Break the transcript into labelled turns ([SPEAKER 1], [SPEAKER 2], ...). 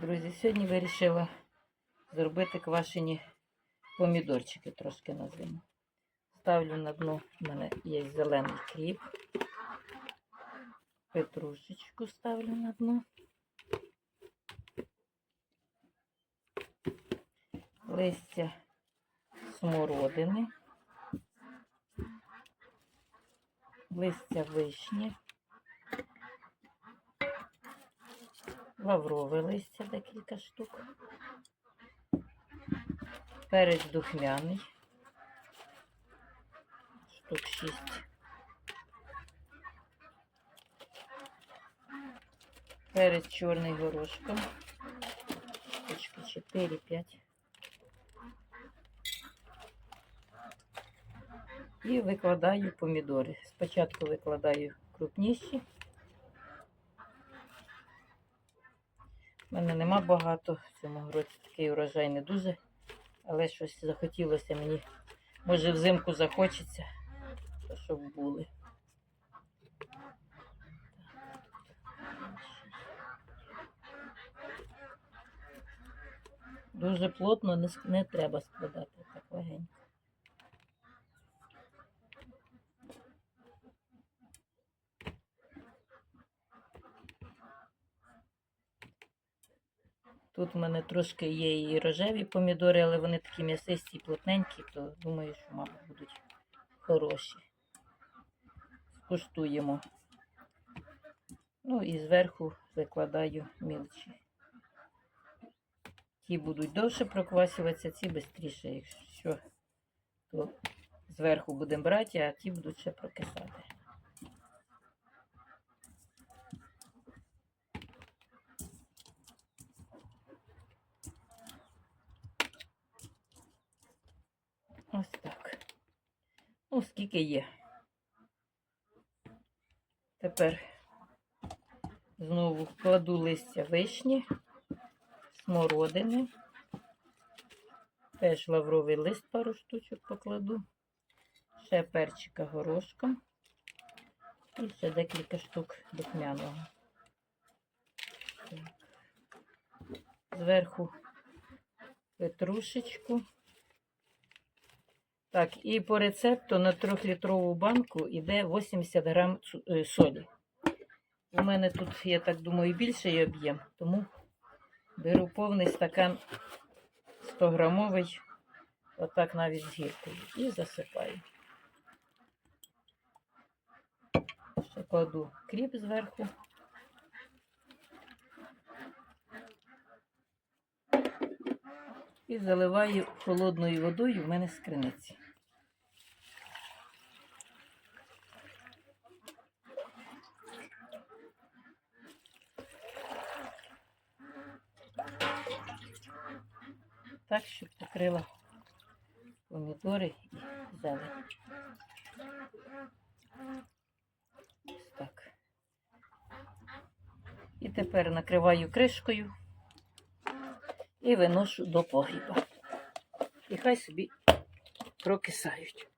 [SPEAKER 1] Друзі, сьогодні вирішила зробити квашені помідорчики трошки на зиму. Ставлю на дно, в мене є зелений кріп. Петрушечку ставлю на дно. Листя смородини. Листя вишні. Лаврове листя декілька штук, перець духмяний, штук 6. Перець чорний горошком, штучки 4-5. І викладаю помідори. Спочатку викладаю крупніші. У мене нема багато. В цьому році такий урожай не дуже. Але щось захотілося мені. Може взимку захочеться, щоб були. Дуже плотно не, не треба складати так легенько. Тут в мене трошки є і рожеві помідори, але вони такі м'ясисті і плотненькі, то думаю, що, мабуть, будуть хороші. Скуштуємо. Ну і зверху викладаю мілчі. Ті будуть довше проквасюватися, ці швидше, якщо то зверху будемо брати, а ті будуть ще прокисати. Ось так. Ну, скільки є. Тепер знову кладу листя вишні, смородини. Теж лавровий лист пару штучок покладу. Ще перчика горошком. І ще декілька штук духмяного. Зверху петрушечку. Так, і по рецепту на 3-літрову банку йде 80 грам е, солі. У мене тут, я так думаю, більший об'єм, тому беру повний стакан 100 грамовий, отак навіть з гіркою, і засипаю. Ще кладу кріп зверху. І заливаю холодною водою в мене з криниці. Так, щоб покрила помідори і зелень. Ось так. І тепер накриваю кришкою і виношу до погріба. І хай собі прокисають.